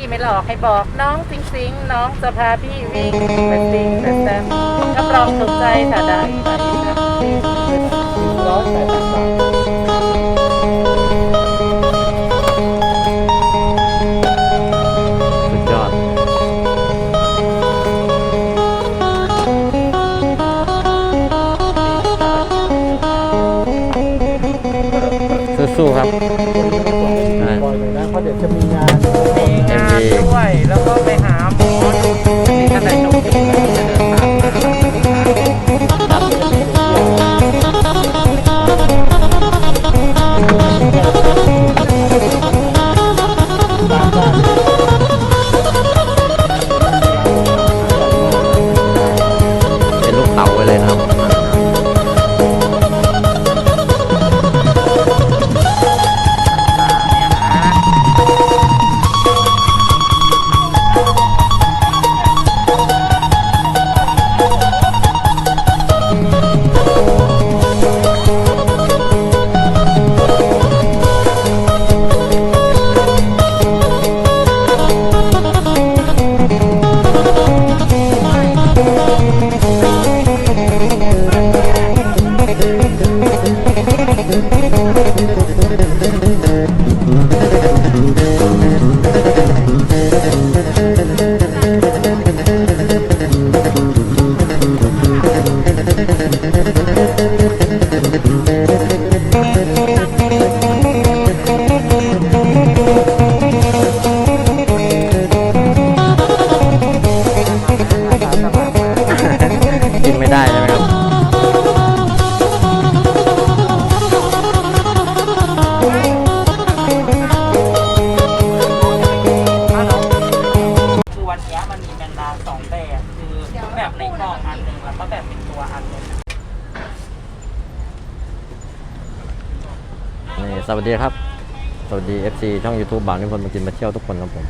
พี่ไม่หลอกให้บอกน้องสิงสิงน้องจะพาพี่วิ่งไปสิงไปแซมรับรองถูกใจถ้าได้ไปนะร้อยแปดสิบบาทสุดยอด สู้ๆครับ ดีครับ สวัสดี FC ช่อง YouTube บ่าวนิพนธ์มากินมาเที่ยวทุกคนครับผม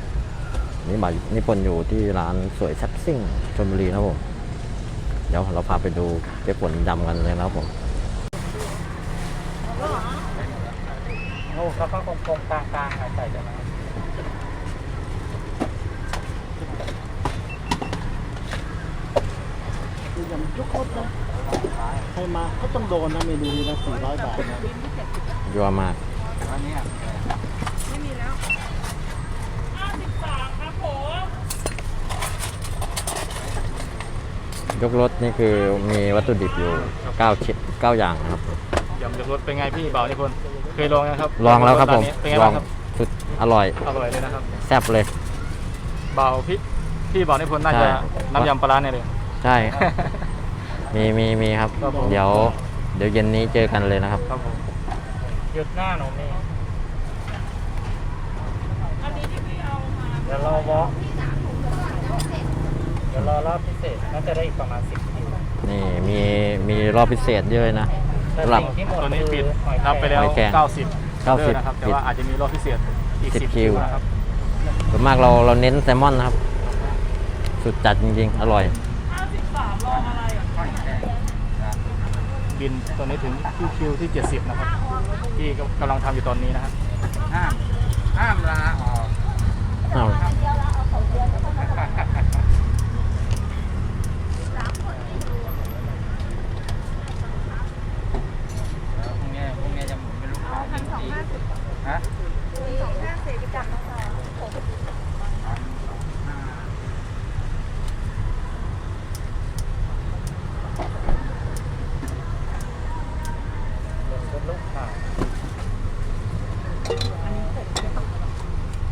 นี่บ่าวนิพนธ์อยู่ที่ร้านสวยแซ่บซิ่งชลบุรีนะครับผม เดี๋ยวเราพาไปดูเจ๊ฝนดำกันเลยนะครับผมโอ้เขาก็กลมๆกลางๆอะใส่ได้ไหมคือยำจุกคดนะใครมาก็ต้องโดนนะเมนูนี้นะสี่ร้อยบาทนะยัวมาก อันนี้ยกรถนี่คือมีวัตถุดิบอยู่9ชิ้น9อย่างนะครับยำยกรสเป็นไงพี่เบานี่คนเคยลองนะครับลองแล้วครับผมานนี้เป็นไงลอบ้างงครับสุดอร่อย อร่อยเลยนะครับแซ่บเลย เบาพี่พี่เบานี่พลน่าใช่ จะน้ำยำปลาร้าเนี่ยเลย ใช่ มีมีมีครับ ครับผม เดี๋ยว เดี๋ยวเย็นนี้เจอกันเลยนะครับ ครับผมหยุดหน้าหนูนี่ เดี๋ยวรอวอล์กเดี๋ยวรอรอบพิเศษน่าจะได้อีกประมาณสิบคิวนี่มีมีรอบพิเศษเยอะนะแต่สำหรับ สิ่งที่หมดตัวนี้คือปิดหอยแครงรับไปแล้ว หอยแครง90 90เด้อนะครับแต่ว่าอาจจะมีรอบพิเศษอีก 10 10 คิวนะครับส่วนมากเราเราเน้นแซลมอนนะครับ สุดจัดจริงๆ อร่อย บินตัวนี้ถึงคิวคิวที่ 70 นะครับ ที่กำลังทำอยู่ตอนนี้นะครับห้ามห้ามลาออก อ้าว พรุ่งนี้พรุ่งนี้จะหมุนเป็นลูกค้าจริงๆฮะเป็นลูกค้า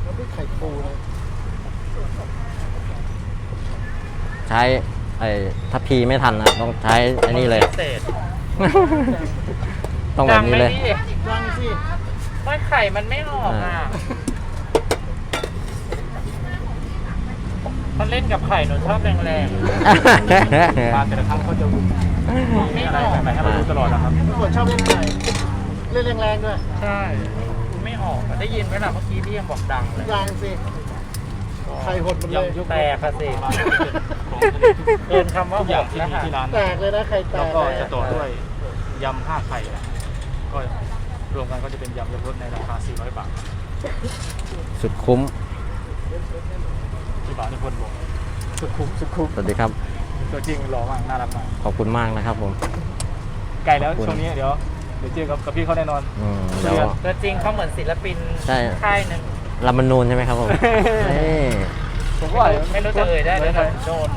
แล้วพี่ไข่ปูเลย ใช้ไอ้ทัพพีไม่ทันนะต้องใช้ไอ้นี่เลยพิเศษต้องแบบนี้เลย ดังไหมพี่ยังสิว่าไข่มันไม่ออกอะอ่ามันเล่นกับไข่หนูชอบแรงมาแต่ละครั้งเขาจะมีอะไรใหม่ๆให้เราดูตลอดนะครับ ทุกคนชอบเล่นไข่เล่นแรงๆด้วยๆใช่ ไม่ออกอะได้ยินไหมล่ะเมื่อกี้ที่ยังบอกดังเลยยังสิ ไข่หดหมดเลยยำยุกแตกอะสิของเกินคำว่าทุกอย่างหกที่แล้วมีค่ะที่ร้านแตกเลยนะไข่แตแล้วกก็เลยจะต่อด้วยยำห้าไข่นะก็รวมกันก็จะเป็นยำยกรสในราคา 400 บาทสุดคุ้มเพี่บ่าวนิพนธ์บอกสุดคุ้มสุดคุ้มสวัสดีครับ ตัวจริงหล่อมากน่ารักมากขอบคุณมากนะครับผมใกล้แล้วขอบคุณช่วงนี้เดี๋ยวเดี๋ยวเจอกับกับพี่เขาแน่นอนอืมเดี๋ยว ตัวจริงเขาเหมือนศิลปินใช่ ค่ายหนึ่ง ลำมนูนใช่ไหมครับผม นี่ ผมว่าไม่รู้จะเอ่ยได้เดี๋ยวโดน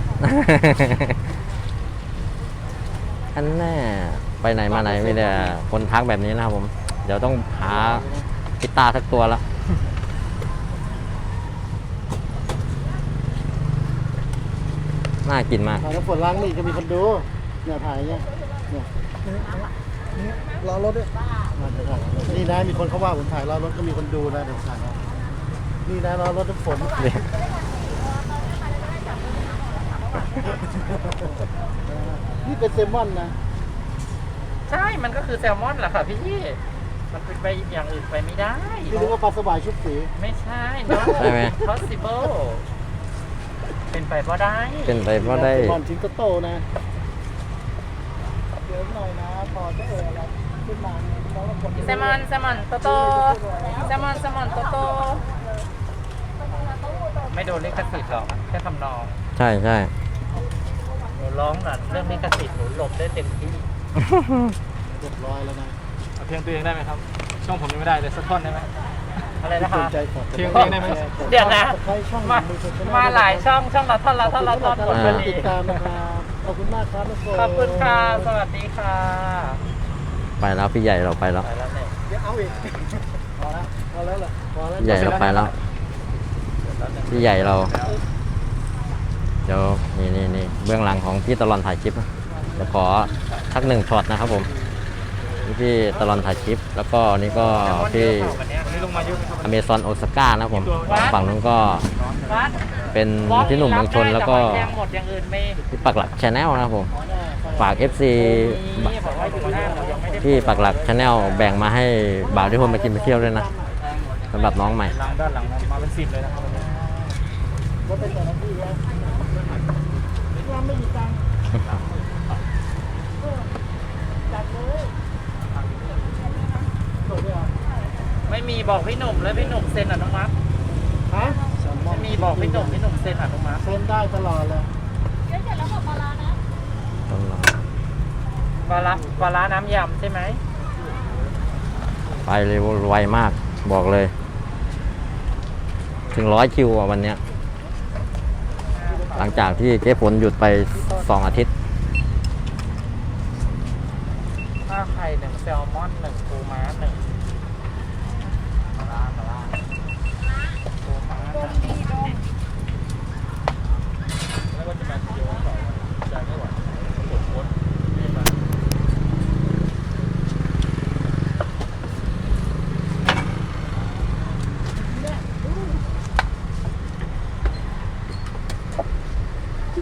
อันแน่ไปไหนมาไหนมีแต่คนทักแบบนี้นะครับผม เดี๋ยวต้องหากีตาร์สักตัวละน่ากินมาก ถ่ายน้ำฝนล้างนี่ก็มีคนดูเนี่ยถ่ายเนี่ยเนี่ยรอรถด้วยมาเดี๋ยวถ่ายนี่นะมีคนเขาว่าผมถ่ายรอรถก็มีคนดูนะเดี๋ยวถ่ายเอา นี่นะรอรถน้ำฝนนี่เป็นเซลมอนนะ ใช่ มันก็คือแซลมอนแหละค่ะพี่ มันเป็นไปอย่างอื่นไปไม่ได้ ที่เรียกว่าปลาสวายชุบสี ไม่ใช่ no ใช่ไหม possible เป็นไปเพราะได้ เป็นไปเพราะได้เซลมอนชิ้นโตๆนะ เดี๋ยวหน่อยนะ พอจะเอออะไรขึ้นมาน้องก็กดแซลมอนแซลมอนโตโตแซลมอนแซลมอนโตโต ไม่โดนลิขสิทธิ์หรอกแค่ทำนองใช่ใช่หนูร้องน่ะเรื่องลิขสิทธิ์หนูหลบได้เต็มที่เรียบร้อยแล้วนะเอาเพลงตัวเองได้ไหมครับ ช่องผมยังไม่ได้เลยสักท่อนได้ไหมอะไรนะสคะนใจกดเพียงเพลงได้ไหมเดี๋ยวนะใครช่องมามือถือชแนมาหลายช่องช่องละท่อนละท่อนละท่อนหมดพอดีติดตามนะครับขอบคุณมากครับน้องโฟขอบคุณค่ะสวัสดีค่ะไปแล้วพี่ใหญ่เราไปแล้วไปแล้วเนี่ยเดี๋ยวเอาอีกพอแล้วพอแล้วเหรอพอแล้วพี่ใหญ่เราไปแล้ว พี่ใหญ่เรา เดี๋ยวนี่นี่นี่เบื้องหลังของพี่ตลอนถ่ายคลิปนะเดี๋ยวขอทักหนึ่งช็อตนะครับผมนี่พี่ตลอนถ่ายคลิป แล้วก็นี่ก็พี่วันนี้ยวันนี้ลงมาเยอเมซอนโอซาก้านะครับผมฝั่งนู้นก็เป็นพี่หนุ่มเมืองชนแล้วก็พี่ปักหลักชาแนลนะครับผมฝาก FC มีบอกว่าอยู่หน้าเรายังไม่ได้พี่ปักหลักชาแนลแบ่งมาให้บ่าวที่คนมากินไปเที่ยวด้วยนะสำหรับน้องใหม่ด้านหลังมาเป็นสิบเลยนะครับ วันนี้ว่าเป็นแต่ละที่แล้วว่าไม่มีตังค์จัดเลยโดดด้วยเหรอไม่มีบอกพี่หนุ่มแล้วพี่หนุ่มเซ็นอนุมัติฮะแซลมอไม่นมีบอกพี่หนุ่มพี่หนุ่มเซ็นอนุมัติเซ็นได้ตลอดเลยต้องรอปลาร้าปลาร้าน้ำยำใช่ไหมไปเร็วไวมากบอกเลย ถึงร้อยคิวอะวันเนี้ย หลังจากที่เจ๊ฝนหยุดไปสองอาทิตย์ ถ้าวไข่หนึ่งแซลมอนหนึ่งปูม้าหนึ่งปลาร้าปลาร้าปูม้าหนึ่ง แล้วก็จะมาเดียวกันต่อใจไม่ไหวปวดโคตรรีบมา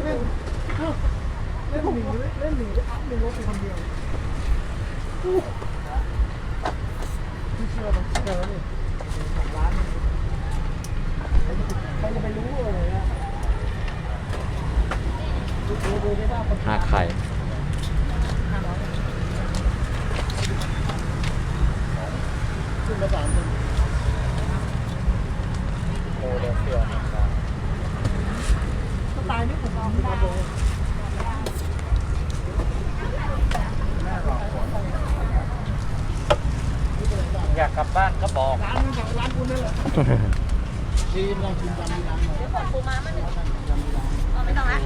เล่นหนีเล่นหนีอัพหนึ่งรถคนเดียวไม่เชื่อหรอกเชื่อแล้วนี่สองล้านใครจะไปรู้อะไรนะดูดูได้ว่าคน ห้าไข่ ขึ้นมาสามคน โมเดลเซีย สไตล์นี้ผมเอาไม่ได้เลย อยากกลับบ้านก็บอก ร้านนี้กับร้านคุณนี่แหละทีมเรากินยำมีร้านหน่อยเดี๋ยวก่อนปูม้ามันยำมีร้านไม่ต้องละ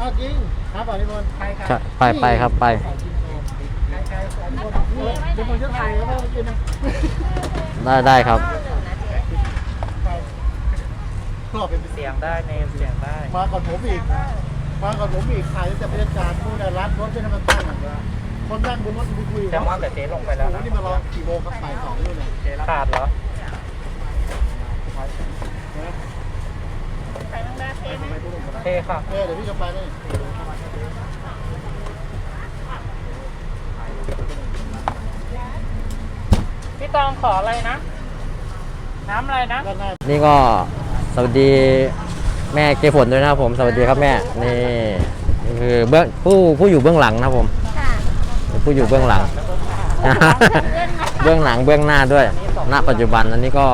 อ้าวจริงครับอะพี่มนต์ใครครัใช่ไปไปครับไปเดี๋ยวผมจะถ่ายแล้วก็กินนะได้ได้ครับก็เป็นเสียงได้เนมเสียงได้ มาก่อนผมอีก มาก่อนผมอีกถ่ายตั้งแต่บรรยากาศนู่นน่ะร้านรถที่นั่นมันตั้งอะ คนนั่งบนรถไปคุยแซลมอนแต่เจ๊ลงไปแล้วโอ้นะนี่มารอกี่โมงครับบ่ายสองนู่นน่ะขาดเหรอเทค่ะเออเดี๋ยวพี่จะไปนี่พี่ตองขออะไรนะ น้ำอะไรนะด้านหน้านี่ก็สวัสดีแม่เกฝนด้วยนะครับผม สวัสดีครับแม่ นี่นี่คือเบื้องผู้ผู้อยู่เบื้องหลังนะครับผม ผู้อยู่เบื้องหลัง เบื้องหลังเบื้องหน้าด้วย ณ ปัจจุบันอันนี้ก็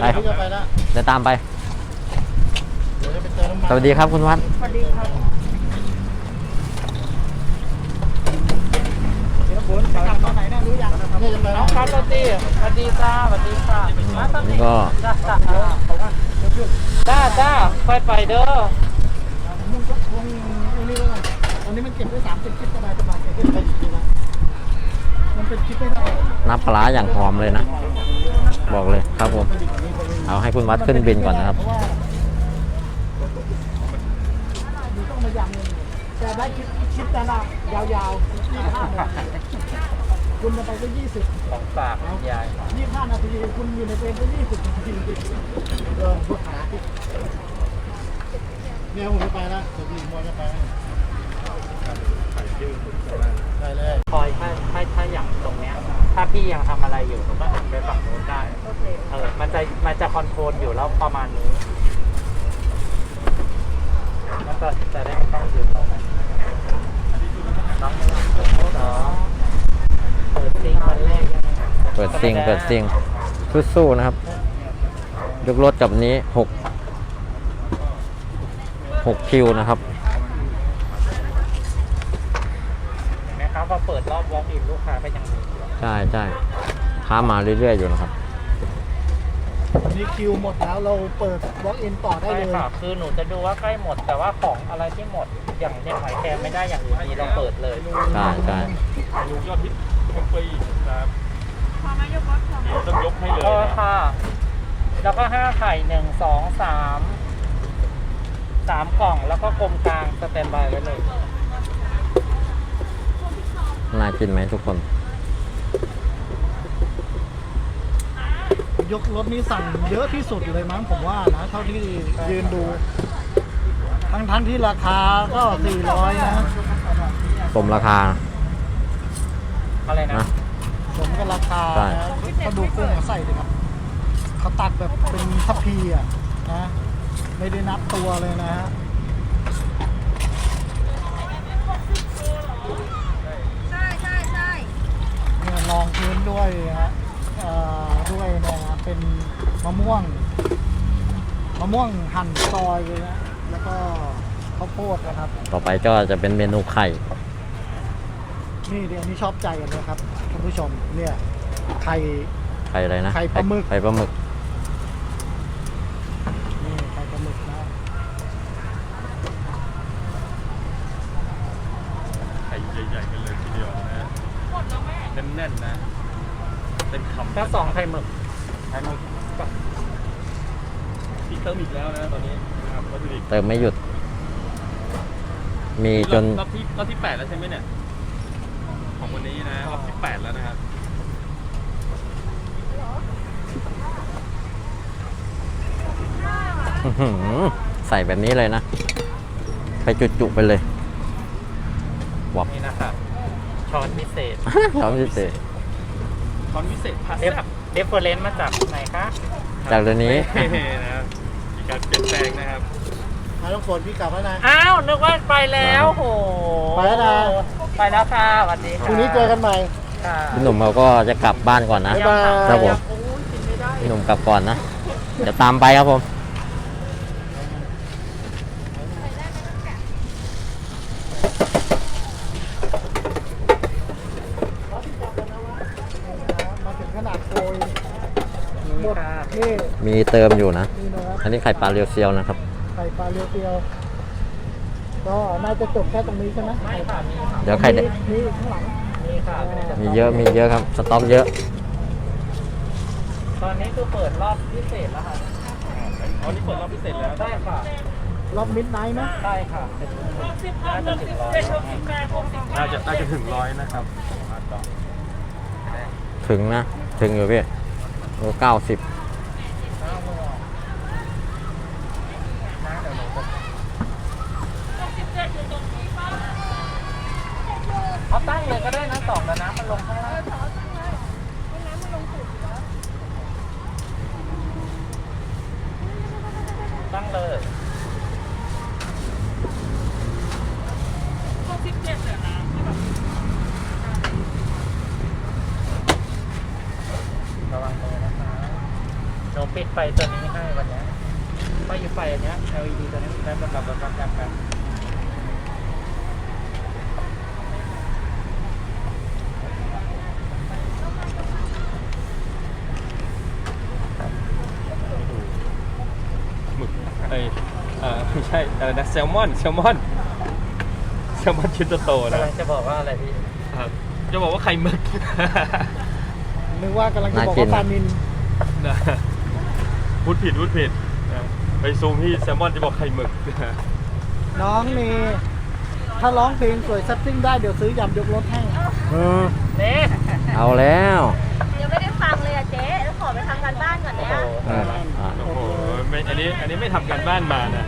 ไป เดี๋ยวตามไป สวัสดีครับคุณวัด ส น้องครับสวัสดีสวัสดีจ้าสวัสดีค่ะนี่ก็ จ้าจ้าจ้าจ้าค่อยไปเด้อมึงก็คงไอ้นี่แล้วกันอันนี้มันเก็บได้สามสิบคลิปสบายสบายเก็บได้ไปจริงๆนะมันเป็นคลิปไม่ได้น้ำปลาร้าอย่างหอมเลยนะ บอกเลยครับผม เอาให้คุณวัดขึ้นบินก่อนนะครับ เพราะว่าต้องมายำเงินแต่ได้คลิปคลิปนั้นอะยาวๆยี่ห้านาที คุณจะไปก็ยี่สิบของฝากยายยี่ห้านาทีคุณอยู่ในเฟรมก็ยี่สิบนาทีเออพวกหาเนี่ยผมจะไปแล้วจะมีมวยจะไปแล้วไปเลยคอยถ้าถ้าถ้าอย่างตรงเนี้ย ถ้าพี่ยังทำอะไรอยู่หนูก็หันไปฝั่งโน้นได้เออมันจะมันจะคอนโทรลอยู่แล้วประมาณนี้มันก็จะได้ไม่ต้องยืนตรงนั้นน้องน้องเปิดซิงวันแรกยังไงเปิดซิงเปิดซิงสู้ๆนะครับ ยกรถกับนี้หกหกคิวนะครับเห็นไหมครับพอเปิดรอบวอล์กอินลูกค้าก็ยังมีอยู่ใช่ใช่ค้ามาเรื่อยๆอยู่นะครับวันนี้คิวหมดแล้วเราเปิด walk in ต่อได้ใช่เลยค่ะคือหนูจะดูว่าใกล้หมด แต่ว่าของอะไรที่หมดอย่างเนี่ยหอยแครงไม่ได้อย่างอื่นมีเราเปิดเลยใช่ใช่อยู่ยอดฮิต แห่งปีนะครับต้องยกให้เลยก็นะค่ะ แล้วก็ห้าไข่หนึ่งสองสามสามกล่องแล้วก็กลมกลางสแตนบายไว้เลยน่ากินไหมทุกคน ยกรถนี้สั่งเยอะที่สุดเลยมั้งผมว่านะ เท่าที่ยืนดู ทั้งทั้งๆที่ราคาก็ 400 นะ สมราคา อะไรนะ นะ ผมก็ราคาใช่นะเขาดูกุ้งเขาใส่เลยครับเขาตักแบบเป็นทัพพีอะนะไม่ได้นับตัวเลยนะฮะใช่ใช่ใช่เนี่ยรองพื้นด้วยฮะเอ่อด้วยเนี่ยนะเป็นมะม่วงมะม่วงหั่นซอยเลยนะแล้วก็ข้าวโพดนะครับ ต่อไปก็จะเป็นเมนูไข่ นี่เดี๋ยวนี้ชอบใจกันนะครับท่านผู้ชมเนี่ยไข่ ไข่อะไรนะไข่ปลาหมึก ไข่ปลาหมึกนี่ไข่ปลาหมึกนะไข่ใหญ่ๆกันเลยทีเดียวนะแน่นๆนะเต็มคำถ้าสองไข่หมึกไข่หมึกกับพี่เติมอีกแล้วนะตอนนี้นะครับวัตถุดิบเติมไม่หยุด มีจนรอบที่รอบที่แปดแล้วใช่ไหมเนี่ยของวั นนี้นะรอบที่แปดแล้วนะครับอื้อหือใส่แบบนี้เลยนะ ไปจุๆไปเลยวับนี่นะครับช้อนพิเศษช้อนพิเศษตอนพิเศษพาสเดฟแซ่บเดฟเฟอร์เรนซ์มาจากไหนคะจากเดี๋ยวนี้เฮ้นะครับมีการเปลี่ยนแปลงนะครับมาต้องฝนพี่กลับแล้วนะ อ้าว นึกว่าไปแล้วโห ไปแล้วนะ ไปแล้วค่ะสวัสดีพค่ะรุ่งนี้เจอกันใหม่ ค่ะพี่หนุ่มเขาก็จะกลับบ้านก่อนนะ บ๊ายบาย ครับผม โอ้ยกินไม่ได้ พี่หนุ่มกลับก่อนนะ เดี๋ยวตามไปครับผม มาถึงขนาดโกยนี่หมดค่ะนี่มีเติมอยู่นะ นี่นะครับอันนี้ไข่ปลาเรียวเซียวนะครับ ไข่ปลาเรียวๆ ก็น่าจะจบแค่ตรงนี้ใช่ไหมไม่ค่ะมีค่ะเดี๋ยวไข่แดงมีอีกข้างหลังมีค่ะไม่ได้จะมีเยอะมีเยอะครับสต็อกเยอะ ตอนนี้คือเปิดรอบพิเศษแล้วค่ะอ๋อนี่เปิดรอบพิเศษแล้วได้ค่ะรอบมิดไนท์ไหมได้ค่ะน่าจะถึงร้อยน่าจะน่าจะถึงร้อยนะครับถึงนะ ถึงอยู่พี่โลเก้าสิบ เอาตั้งเลย ก็ได้นะสองแล้วน้ำมันลงข้างล่างตั้งเลยระวังมือนะคะหนูปิดไฟตัวนี้ให้วันเนี้ย ก็อยู่ไฟอันเนี้ย LED ตัวนี้แบบแบบแบบแบบแบบแบบ หมึกเอ้ยเอ่อไม่ใช่อะไรนะแซลมอนแซลมอนแซลมอนชิ้นโตๆนะกำลังจะบอกว่าอะไรพี่ครับจะบอกว่าไข่หมึกนึกว่ากำลังจะบอกน่ากินว่าปลานินนะพูดผิดพูดผิดนะไปซูมที่แซลมอนจะบอกไข่หมึกน้องเมย์ถ้าร้องเพลงสวยซับซิ่งได้เดี๋ยวซื้อยำยกรถให้เน่เอาแล้วยังไม่ได้ฟังเลยอะเจ๊แล้วขอไปทำการบ้านก่อนโอ้นะโหเอออะโอ้โหไม่อันนี้อันนี้ไม่ทำการบ้านมานะ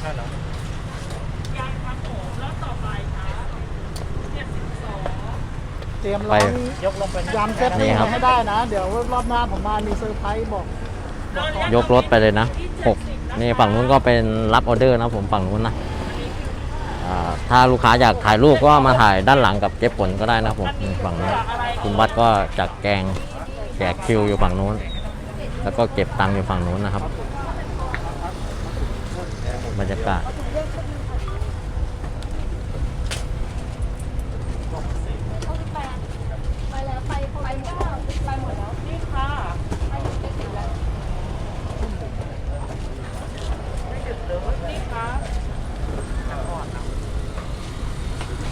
ใช่เหรอ เตรียม ไปร้องยกลงไปยำเซตนี่ติ้งครับ ให้ได้นะ เดี๋ยวรอบหน้าผมมามีเซอร์ไพรส์บอกยกรถไปเลยนะหกนี่ฝั่งนู้นก็เป็นรับออเดอร์นะผมฝั่งนู้นนะอ่าถ้าลูกค้าอยากถ่ายรูปก็มาถ่ายด้านหลังกับเจ๊ผลก็ได้นะผมนี่ฝั่งนู้นคุณวัดก็จัดแกงแจกคิวอยู่ฝั่งนู้น แล้วก็เก็บตังค์อยู่ฝั่งนู้นนะครับ บรรยากาศ ไปแล้วไปไปหมดแล้วไปหมดแล้วนี่ค่ะไปหมดเจ็ดสิบแล้ว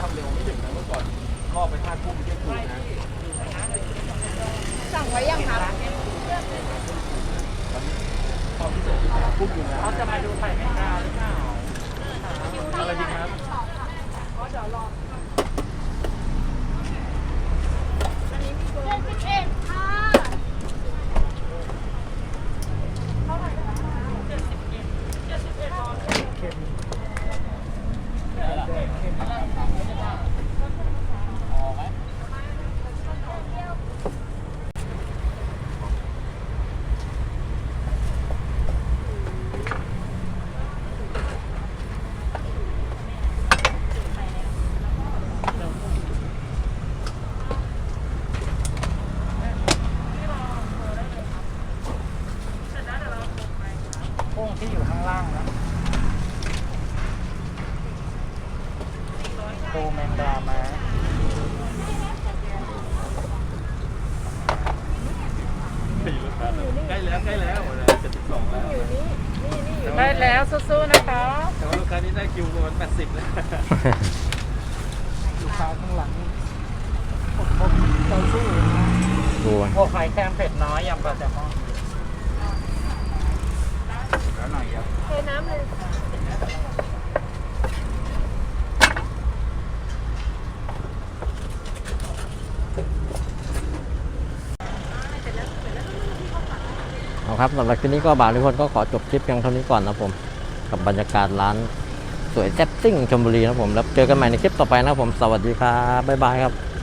ทำเร็วไม่ถึงนะเมื่อก่อนล่อไปท่าทุ่มเที่ยงคืนนะ สั่งไว้ยังครับเขาจะมาดูไข่แมงดาหรือเปล่าอะไรดีครับ เจ็ดสิบเอ็ดค่ะ กุ้งที่อยู่ข้างล่างนะปูแมงดามา ใกล้แล้วใกล้แล้วเจ็ดสิบสองแล้ว ได้แล้วสู้ๆนะคะ แต่ว่าลูกค้านี้ได้คิวประมาณแปดสิบแล้ว ลูกค้า ข้างหลังอดทนใจสู้ดูโอ้ไข่แคมเผ็ดน้อยยำปลาแซลมอนแล้วหน่อยครับเทน้ำเลยเอาครับสำหรับคลิปนี้ก็บ่าวทุกคนก็ขอจบคลิปเพียงเท่านี้ก่อนนะผม กับบรรยากาศร้าน สวยแซ่บซิ่งชมบุรีนะผม แล้วเจอกันใหม่ในคลิปต่อไปนะผม สวัสดีครับ บ๊ายบายครับ